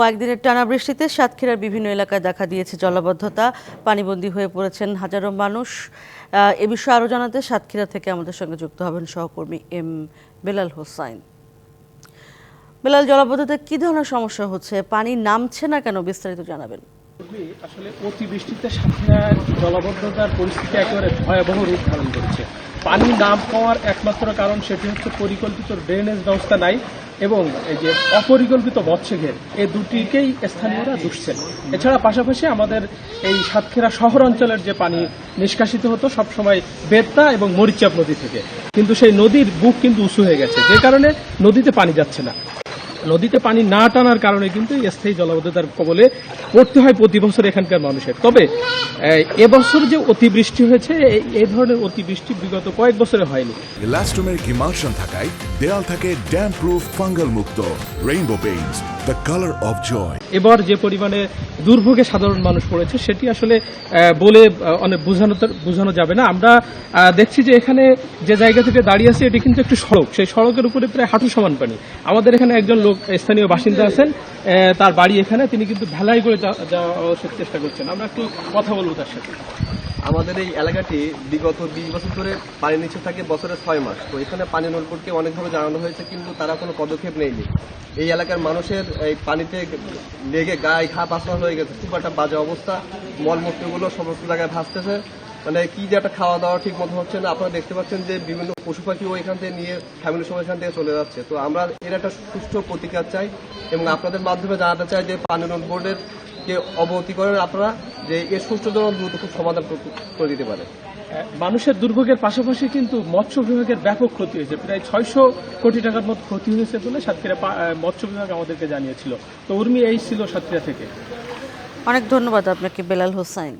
কয়েকদিনের টানা বৃষ্টিতে সাতক্ষীরার বিভিন্ন এলাকায় দেখা দিয়েছে জলাবদ্ধতা, পানিবন্দী হয়ে পড়েছেন হাজারো মানুষ। এ বিষয়ে আরও জানাতে সাতক্ষীরা থেকে আমাদের সঙ্গে যুক্ত হবেন সহকর্মী এম বেলাল হোসাইন। বেলাল, জলাবদ্ধতায় কী ধরনের সমস্যা হচ্ছে? পানি নামছে না কেন? বিস্তারিত জানাবেন। আসলে অতিবৃষ্টিতে সাতক্ষীরার জলাবদ্ধতার পরিস্থিতি একেবারে ভয়াবহ রূপ ধারণ করছে। পানি না পাওয়ার একমাত্র কারণ সেটি হচ্ছে পরিকল্পিত ড্রেনেজ ব্যবস্থা নাই এবং এই যে অপরিকল্পিত মৎস্যঘের এ দুটিকেই স্থানীয়রা দুষছেন। এছাড়া পাশাপাশি আমাদের এই সাতক্ষীরা শহর অঞ্চলের যে পানি নিষ্কাশিত হতো, সবসময় বেত্তা এবং মরিচাপ নদী থেকে। কিন্তু সেই নদীর বুক কিন্তু উঁচু হয়ে গেছে। যে কারণে নদীতে পানি যাচ্ছে না। নদীতে পানি না টানার কারণে কিন্তু স্থায়ী জলাবদ্ধতার কবলে পড়তে হয় প্রতি বছর এখানকার মানুষের। তবে এবছর যে অতিবৃষ্টি হয়েছে এই- ধরনের অতিবৃষ্টি বিগত কয়েক বছরে হয়নি। ইলাস্টোমেরিক ইমার্শন থাকায় দেয়াল থাকে ড্যাম প্রুফ ফাঙ্গাল মুক্ত rainbow paints the colour of joy এবার যে পরিমাণে দুর্ভোগে সাধারণ মানুষ পড়েছে সেটি আসলে বলে অনেক বোঝানো বোঝানো যাবে না। আমরা দেখছি যে এখানে যে জায়গা থেকে দাঁড়িয়ে আছে এটি কিন্তু একটি সড়ক। সেই সড়কের উপরে প্রায় হাঁটু সমান পানি। আমাদের এখানে একজন লোক স্থানীয় বাসিন্দা আছেন তার বাড়ি এখানে, তিনি কিন্তু ভেলাই করে যাওয়ার চেষ্টা করছেন। আমরা একটু কথা বলব তার সাথে। আমাদের এই এলাকাটি বিগত বিশ বছর ধরে পানি নিচে থাকে বছরে ছয় মাস। তো এখানে পানি নলকূপকে অনেকভাবে জানানো হয়েছে, কিন্তু তারা কোনো পদক্ষেপ নেয়নি। এই এলাকার মানুষের, এই পানিতে লেগে গায়ে ঘা পাসনা হয়ে গেছে। খুব একটা বাজে অবস্থা। মলমূত্রগুলো সমস্ত জায়গায় ভাসতেছে। মানে কি যে একটা খাওয়া দাওয়া ঠিক মতো হচ্ছে না। আপনারা দেখতে পাচ্ছেন যে বিভিন্ন পশু পাখিও এখান থেকে নিয়ে ফ্যামিলির সবাই এখান থেকে চলে যাচ্ছে। তো আমরা এর একটা সুষ্ঠু প্রতিকার চাই এবং আপনাদের মাধ্যমে জানাতে চাই যে পানি উন্নয়ন বোর্ডের কে অবগতি করেন আপনারা যে এর সুষ্ঠু জন্য দ্রুত খুব সমাধান করে দিতে পারে। মানুষের দুর্ভোগের পাশাপাশি কিন্তু মৎস্য বিভাগের ব্যাপক ক্ষতি হয়েছে। প্রায় ছয়শো কোটি টাকার মতো ক্ষতি হয়েছে বলে সাতক্ষীরা পা- মৎস্য বিভাগ আমাদেরকে জানিয়েছিল। তো উর্মি এই ছিল সাতক্ষীরা থেকে। অনেক ধন্যবাদ আপনাকে বেলাল হোসাইন।